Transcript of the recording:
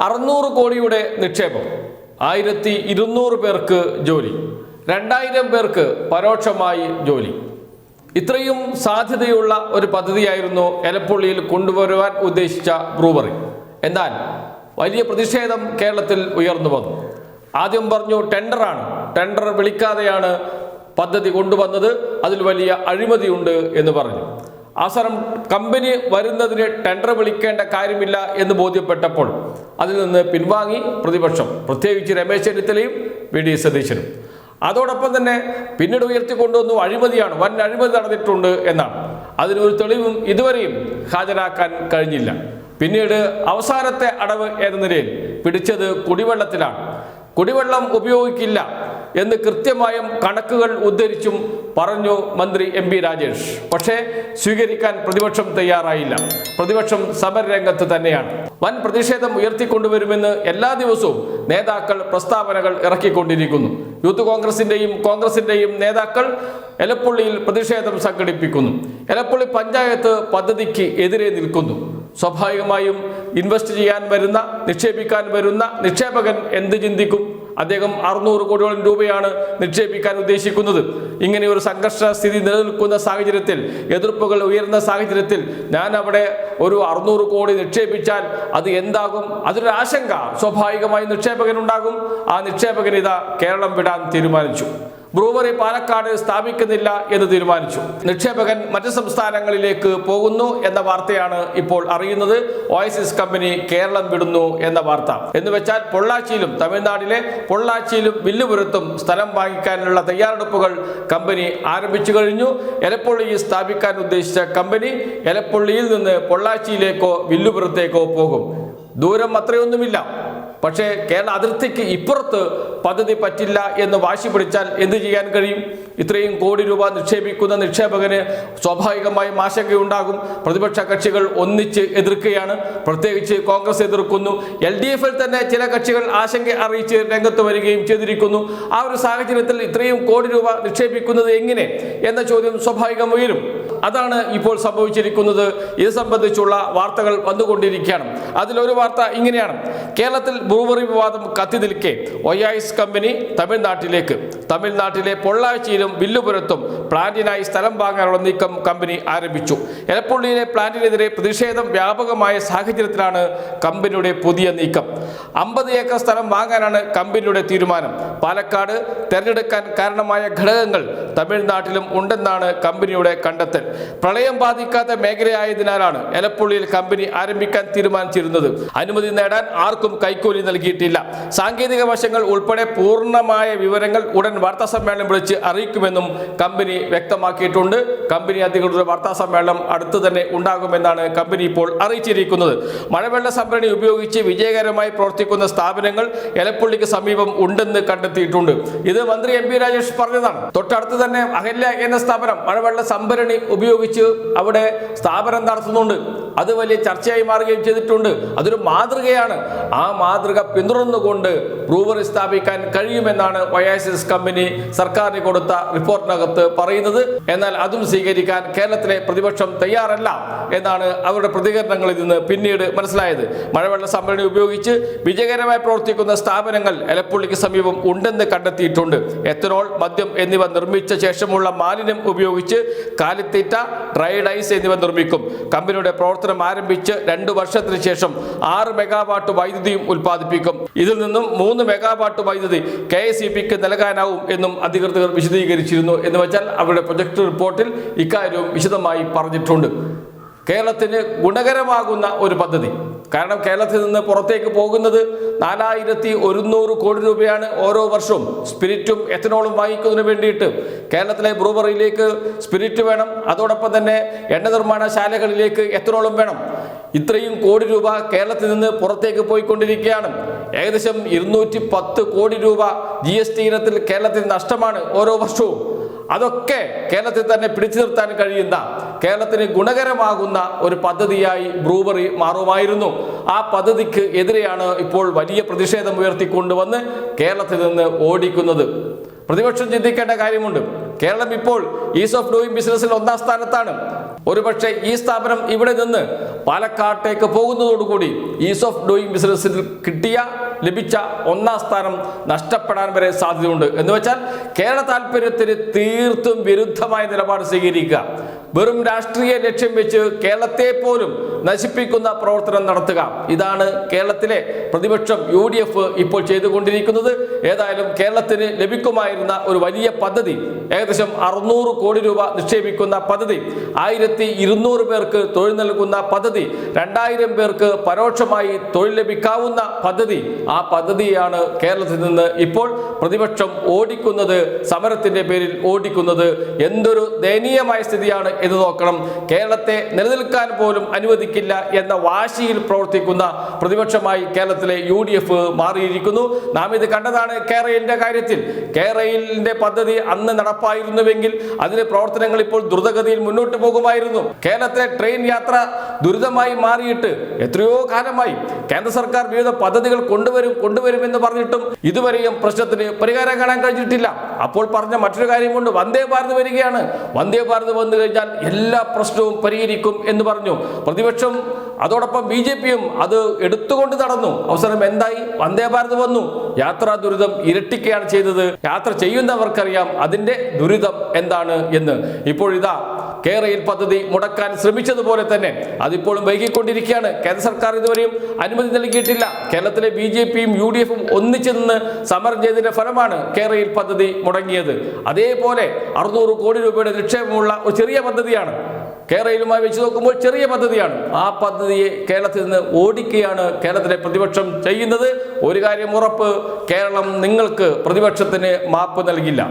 അറുന്നൂറ് കോടിയുടെ നിക്ഷേപം. ആയിരത്തി ഇരുന്നൂറ് പേർക്ക് ജോലി. രണ്ടായിരം പേർക്ക് പരോക്ഷമായി ജോലി. ഇത്രയും സാധ്യതയുള്ള ഒരു പദ്ധതിയായിരുന്നു എലപ്പുള്ളിയിൽ കൊണ്ടുവരുവാൻ ഉദ്ദേശിച്ച ബ്രൂവറി. എന്നാൽ വലിയ പ്രതിഷേധം കേരളത്തിൽ ഉയർന്നു വന്നു. ആദ്യം പറഞ്ഞു ടെൻഡറാണ്. ടെൻഡർ വിളിക്കാതെയാണ് പദ്ധതി കൊണ്ടുവന്നത്. അതിൽ വലിയ അഴിമതിയുണ്ട് എന്ന് പറഞ്ഞു. അവസാനം കമ്പനി വരുന്നതിന് ടെൻഡർ വിളിക്കേണ്ട കാര്യമില്ല എന്ന് ബോധ്യപ്പെട്ടപ്പോൾ അതിൽ നിന്ന് പിൻവാങ്ങി പ്രതിപക്ഷം. പ്രത്യേകിച്ച് രമേശ് ചെന്നിത്തലയും വി ഡി സതീശനും. അതോടൊപ്പം തന്നെ പിന്നീട് ഉയർത്തിക്കൊണ്ടുവന്നു അഴിമതിയാണ് വൻ അഴിമതി നടന്നിട്ടുണ്ട് എന്നാണ്. അതിനൊരു തെളിവും ഇതുവരെയും ഹാജരാക്കാൻ കഴിഞ്ഞില്ല. പിന്നീട് അവസാനത്തെ അടവ് എന്ന നിലയിൽ പിടിച്ചത് കുടിവെള്ളത്തിലാണ്. കുടിവെള്ളം ഉപയോഗിക്കില്ല. എന്ന് കൃത്യമായ കണക്കുകൾ ഉദ്ധരിച്ചും പറഞ്ഞു മന്ത്രി എം പി രാജേഷ്. പക്ഷേ സ്വീകരിക്കാൻ പ്രതിപക്ഷം തയ്യാറായില്ല. പ്രതിപക്ഷം സമരരംഗത്ത് തന്നെയാണ്. വൻ പ്രതിഷേധം ഉയർത്തിക്കൊണ്ടുവരുമെന്ന് എല്ലാ ദിവസവും നേതാക്കൾ പ്രസ്താവനകൾ ഇറക്കിക്കൊണ്ടിരിക്കുന്നു. യൂത്ത് കോൺഗ്രസിന്റെയും കോൺഗ്രസിന്റെയും നേതാക്കൾ എലപ്പുള്ളിയിൽ പ്രതിഷേധം സംഘടിപ്പിക്കുന്നു. എലപ്പുള്ളി പഞ്ചായത്ത് പദ്ധതിക്ക് എതിരെ നിൽക്കുന്നു. സ്വാഭാവികമായും ഇൻവെസ്റ്റ് ചെയ്യാൻ വരുന്ന നിക്ഷേപിക്കാൻ വരുന്ന നിക്ഷേപകൻ എന്ത് ചിന്തിക്കും? അദ്ദേഹം അറുന്നൂറ് കോടിയോളം രൂപയാണ് നിക്ഷേപിക്കാൻ ഉദ്ദേശിക്കുന്നത്. ഇങ്ങനെ ഒരു സംഘർഷ സ്ഥിതി നിലനിൽക്കുന്ന സാഹചര്യത്തിൽ എതിർപ്പുകൾ ഉയർന്ന സാഹചര്യത്തിൽ ഞാൻ അവിടെ ഒരു അറുന്നൂറ് കോടി നിക്ഷേപിച്ചാൽ അത് എന്താകും? അതൊരു ആശങ്ക. സ്വാഭാവികമായി നിക്ഷേപകനുണ്ടാകും. ആ നിക്ഷേപകൻ ഇതാ കേരളം വിടാൻ തീരുമാനിച്ചു. ബ്രൂവറി പാലക്കാട് സ്ഥാപിക്കുന്നില്ല എന്ന് തീരുമാനിച്ചു. നിക്ഷേപകൻ മറ്റ് സംസ്ഥാനങ്ങളിലേക്ക് പോകുന്നു എന്ന വാർത്തയാണ് ഇപ്പോൾ അറിയുന്നത്. ഓയസിസ് കമ്പനി കേരളം വിടുന്നു എന്ന വാർത്ത. എന്ന് വെച്ചാൽ പൊള്ളാച്ചിയിലും തമിഴ്നാട്ടിലെ പൊള്ളാച്ചിയിലും വില്ലുപുരത്തും സ്ഥലം വാങ്ങിക്കാനുള്ള തയ്യാറെടുപ്പുകൾ കമ്പനി ആരംഭിച്ചു കഴിഞ്ഞു. എലപ്പുള്ളിയിൽ സ്ഥാപിക്കാൻ ഉദ്ദേശിച്ച കമ്പനി എലപ്പുള്ളിയിൽ നിന്ന് പൊള്ളാച്ചിയിലേക്കോ വില്ലുപുരത്തേക്കോ പോകും. ദൂരം അത്രയൊന്നുമില്ല. പക്ഷേ കേരള അതിർത്തിക്ക് ഇപ്പുറത്ത് പദ്ധതി പറ്റില്ല എന്ന് വാശി പിടിച്ചാൽ എന്ത് ചെയ്യാൻ കഴിയും? ഇത്രയും കോടി രൂപ നിക്ഷേപിക്കുന്ന നിക്ഷേപകന് സ്വാഭാവികമായും ആശങ്കയുണ്ടാകും. പ്രതിപക്ഷ കക്ഷികൾ ഒന്നിച്ച് എതിർക്കുകയാണ്. പ്രത്യേകിച്ച് കോൺഗ്രസ് എതിർക്കുന്നു. എൽ ഡി എഫിൽ തന്നെ ചില കക്ഷികൾ ആശങ്ക അറിയിച്ച് രംഗത്ത് വരികയും ചെയ്തിരിക്കുന്നു. ആ ഒരു സാഹചര്യത്തിൽ ഇത്രയും കോടി രൂപ നിക്ഷേപിക്കുന്നത് എങ്ങനെ? എന്ന ചോദ്യം സ്വാഭാവികം ഉയരും. അതാണ് ഇപ്പോൾ സംഭവിച്ചിരിക്കുന്നത്. ഇത് സംബന്ധിച്ചുള്ള വാർത്തകൾ വന്നുകൊണ്ടിരിക്കുകയാണ്. അതിലൊരു വാർത്ത ഇങ്ങനെയാണ്. കേരളത്തിൽ ബ്രൂവറി വിവാദം കത്തി നിൽക്കെ. കമ്പനി തമിഴ്നാട്ടിലേക്ക്. തമിഴ്നാട്ടിലെ പൊള്ളാച്ചിയിലും വില്ലുപുരത്തും പ്ലാന്റിനായി സ്ഥലം വാങ്ങാനുള്ള നീക്കം കമ്പനി ആരംഭിച്ചു. എലപ്പുള്ളിയിലെ പ്ലാന്റിനെതിരെ പ്രതിഷേധം വ്യാപകമായ സാഹചര്യത്തിലാണ് കമ്പനിയുടെ പുതിയ നീക്കം. അമ്പത് ഏക്കർ സ്ഥലം വാങ്ങാനാണ് കമ്പനിയുടെ തീരുമാനം. പാലക്കാട് തെരഞ്ഞെടുക്കാൻ കാരണമായ ഘടകങ്ങൾ തമിഴ്നാട്ടിലും ഉണ്ടെന്നാണ് കമ്പനിയുടെ കണ്ടെത്തൽ. പ്രളയം ബാധിക്കാത്ത മേഖലയായതിനാലാണ് എലപ്പുള്ളിയിൽ കമ്പനി ആരംഭിക്കാൻ തീരുമാനിച്ചിരുന്നത്. അനുമതി നേടാൻ ആർക്കും കൈക്കൂലി നൽകിയിട്ടില്ല. സാങ്കേതിക വശങ്ങൾ ഉൾപ്പെടെ പൂർണമായ വിവരങ്ങൾ ഉടൻ വാർത്താ സമ്മേളനം വിളിച്ച് അറിയിക്കുമെന്നും കമ്പനി വ്യക്തമാക്കിയിട്ടുണ്ട്. കമ്പനി അധികൃതരുടെ വാർത്താ സമ്മേളനം അടുത്ത് തന്നെ ഉണ്ടാകുമെന്നാണ് കമ്പനി ഇപ്പോൾ അറിയിച്ചിരിക്കുന്നത്. മഴവെള്ള സംഭരണി ഉപയോഗിച്ച് വിജയകരമായി പ്രവർത്തിക്കുന്ന സ്ഥാപനങ്ങൾ എലപ്പുള്ളിക്ക് സമീപം ഉണ്ടെന്ന് കണ്ടെത്തിയിട്ടുണ്ട്. ഇത് മന്ത്രി എം രാജേഷ് പറഞ്ഞതാണ്. തൊട്ടടുത്ത് തന്നെ അഹല്യ എന്ന സ്ഥാപനം മഴവെള്ള സംഭരണി ഉപയോഗിച്ച് അവിടെ സ്ഥാപനം നടത്തുന്നുണ്ട്. അത് വലിയ ചർച്ചയായി മാറുകയും ചെയ്തിട്ടുണ്ട്. അതൊരു മാതൃകയാണ്. ആ മാതൃക പിന്തുടർന്നുകൊണ്ട് ബ്രൂവറി സ്ഥാപിക്കാൻ കഴിയുമെന്നാണ് ഒയാസിസ് കമ്പനി സർക്കാരിന് കൊടുത്ത റിപ്പോർട്ടിനകത്ത് പറയുന്നത്. എന്നാൽ അതും സ്വീകരിക്കാൻ കേരളത്തിലെ പ്രതിപക്ഷം തയ്യാറല്ല എന്നാണ് അവരുടെ പ്രതികരണങ്ങളിൽ നിന്ന് പിന്നീട് മനസ്സിലായത്. മഴവെള്ള സംഭരണി ഉപയോഗിച്ച് വിജയകരമായി പ്രവർത്തിക്കുന്ന സ്ഥാപനങ്ങൾ എലപ്പുള്ളിക്ക് സമീപം ഉണ്ടെന്ന് കണ്ടെത്തിയിട്ടുണ്ട്. എത്തനോൾ മദ്യം എന്നിവ നിർമ്മിച്ച ശേഷമുള്ള മാലിന്യം ഉപയോഗിച്ച് കാലിത്തീറ്റ ഡ്രൈഡ് ഐസ് എന്നിവ നിർമ്മിക്കും. കമ്പനിയുടെ പ്രവർത്തനം ആരംഭിച്ച് രണ്ടു വർഷത്തിന് ശേഷം ആറ് മെഗാവാട്ട് വൈദ്യുതിയും ഉൽപ്പാദിപ്പിക്കും. ഇതിൽ നിന്നും മൂന്ന് മെഗാവാട്ട് വൈദ്യുതി കെ എസ് ഇ പിക്ക് നൽകാനാവും എന്നും അധികൃതർ വിശദീകരിച്ചിരുന്നു. എന്ന് വെച്ചാൽ അവരുടെ പ്രൊജക്ട് റിപ്പോർട്ടിൽ ഇക്കാര്യവും വിശദമായി പറഞ്ഞിട്ടുണ്ട്. കേരളത്തിന് ഗുണകരമാകുന്ന ഒരു പദ്ധതി. കാരണം കേരളത്തിൽ നിന്ന് പുറത്തേക്ക് പോകുന്നത് നാലായിരത്തി ഒരുന്നൂറ് കോടി രൂപയാണ് ഓരോ വർഷവും സ്പിരിറ്റും എത്തനോളും വാങ്ങിക്കുന്നതിന് വേണ്ടിയിട്ട്. കേരളത്തിലെ ബ്രൂവറിയിലേക്ക് സ്പിരിറ്റ് വേണം അതോടൊപ്പം തന്നെ എണ്ണ നിർമ്മാണശാലകളിലേക്ക് എത്തനോളും വേണം. ഇത്രയും കോടി രൂപ കേരളത്തിൽ നിന്ന് പുറത്തേക്ക് പോയിക്കൊണ്ടിരിക്കുകയാണ്. ഏകദേശം ഇരുന്നൂറ്റി പത്ത് കോടി രൂപ ജി എസ് ടി ഇനത്തിൽ കേരളത്തിൽ നഷ്ടമാണ് ഓരോ വർഷവും. അതൊക്കെ കേരളത്തിൽ തന്നെ പിടിച്ചു നിർത്താൻ കഴിയുന്ന കേരളത്തിന് ഗുണകരമാകുന്ന ഒരു പദ്ധതിയായി ബ്രൂവറി മാറുമായിരുന്നു. ആ പദ്ധതിക്ക് എതിരെയാണ് ഇപ്പോൾ വലിയ പ്രതിഷേധം ഉയർത്തിക്കൊണ്ടുവന്ന് കേരളത്തിൽ നിന്ന് ഓടിക്കുന്നത്. പ്രതിപക്ഷം ചിന്തിക്കേണ്ട കാര്യമുണ്ട്. കേരളം ഇപ്പോൾ ഈസ് ഓഫ് ഡൂയിങ് ബിസിനസ്സിൽ ഒന്നാം സ്ഥാനത്താണ്. ഒരുപക്ഷെ ഈ സ്ഥാപനം ഇവിടെ നിന്ന് പാലക്കാട്ടേക്ക് പോകുന്നതോടുകൂടി ഈസ് ഓഫ് ഡൂയിങ് ബിസിനസ്സിൽ കിട്ടിയ ലഭിച്ച ഒന്നാം സ്ഥാനം നഷ്ടപ്പെടാൻ വരെ സാധ്യതയുണ്ട്. എന്ന് വെച്ചാൽ കേരള താല്പര്യത്തിന് തീർത്തും വിരുദ്ധമായ നിലപാട് സ്വീകരിക്കുക. വെറും രാഷ്ട്രീയ ലക്ഷ്യം വെച്ച് കേരളത്തെ പോലും നശിപ്പിക്കുന്ന പ്രവർത്തനം നടത്തുക. ഇതാണ് കേരളത്തിലെ പ്രതിപക്ഷം യു ഡി എഫ് ഇപ്പോൾ ചെയ്തുകൊണ്ടിരിക്കുന്നത്. ഏതായാലും കേരളത്തിന് ലഭിക്കുമായിരുന്ന ഒരു വലിയ പദ്ധതി ഏകദേശം അറുന്നൂറ് കോടി രൂപ നിക്ഷേപിക്കുന്ന പദ്ധതി ആയിരത്തി ഇരുന്നൂറ് പേർക്ക് തൊഴിൽ നൽകുന്ന പദ്ധതി രണ്ടായിരം പേർക്ക് പരോക്ഷമായി തൊഴിൽ ലഭിക്കാവുന്ന പദ്ധതി. ആ പദ്ധതിയാണ് കേരളത്തിൽ നിന്ന് ഇപ്പോൾ പ്രതിപക്ഷം ഓടിക്കുന്നത് സമരത്തിന്റെ പേരിൽ ഓടിക്കുന്നത്. എന്തൊരു ദയനീയമായ സ്ഥിതിയാണ് എന്ന് നോക്കണം. കേരളത്തെ നിലനിൽക്കാൻ പോലും അനുവദിക്കില്ല എന്ന വാശിയിൽ പ്രവർത്തിക്കുന്ന പ്രതിപക്ഷമായി കേരളത്തിലെ യു ഡി എഫ് മാറിയിരിക്കുന്നു. നാം ഇത് കണ്ടതാണ് കേരളിന്റെ കാര്യത്തിൽ. കേരളിന്റെ പദ്ധതി അന്ന് നടപ്പായിരുന്നുവെങ്കിൽ അതിന്റെ പ്രവർത്തനങ്ങൾ ഇപ്പോൾ ദ്രുതഗതിയിൽ മുന്നോട്ട് പോകുമായിരുന്നു. കേരളത്തിലെ ട്രെയിൻ യാത്ര ദുരിതമായി മാറിയിട്ട് എത്രയോ കാലമായി കേന്ദ്ര സർക്കാർ വിവിധ പദ്ധതികൾ കൊണ്ടുവരും കൊണ്ടുവരുമെന്ന് പറഞ്ഞിട്ടും ഇതുവരെയും പ്രശ്നത്തിന് പരിഹാരം കാണാൻ കഴിഞ്ഞിട്ടില്ല. അപ്പോൾ പറഞ്ഞ മറ്റൊരു കാര്യം കൊണ്ട് വന്ദേ ഭാരത് വരികയാണ്. വന്ദേ ഭാരത് വന്നു കഴിഞ്ഞാൽ എല്ലാ പ്രശ്നവും പരിഹരിക്കും എന്ന് പറഞ്ഞു. പ്രതിപക്ഷം അതോടൊപ്പം ബി ജെ പിയും അത് എടുത്തുകൊണ്ട് നടന്നു. അവസരം എന്തായി? വന്ദേ ഭാരത് വന്നു. യാത്രാ ദുരിതം ഇരട്ടിക്കുകയാണ് ചെയ്തത്. യാത്ര ചെയ്യുന്നവർക്കറിയാം അതിന്റെ ദുരിതം എന്താണ് എന്ന്. ഇപ്പോഴിതാ കേരയിൽ പദ്ധതി മുടക്കാൻ ശ്രമിച്ചതുപോലെ തന്നെ അതിപ്പോഴും വൈകിക്കൊണ്ടിരിക്കുകയാണ്. കേന്ദ്ര സർക്കാർ ഇതുവരെയും അനുമതി നൽകിയിട്ടില്ല. കേരളത്തിലെ ബി ജെ പിയും യു ഡി എഫും ഒന്നിച്ചു നിന്ന് സമരം ചെയ്തതിന്റെ ഫലമാണ് കേരയിൽ പദ്ധതി മുടങ്ങിയത്. അതേപോലെ അറുന്നൂറ് കോടി രൂപയുടെ നിക്ഷേപമുള്ള ഒരു ചെറിയ പദ്ധതിയാണ് കേരളയിലുമായി വെച്ച് നോക്കുമ്പോൾ ചെറിയ പദ്ധതിയാണ്. ആ പദ്ധതിയെ കേരളത്തിൽ നിന്ന് ഓടിക്കുകയാണ് കേരളത്തിലെ പ്രതിപക്ഷം ചെയ്യുന്നത്. ഒരു കാര്യം ഉറപ്പ് കേരളം നിങ്ങൾക്ക് പ്രതിപക്ഷത്തിന് മാപ്പ് നൽകില്ല.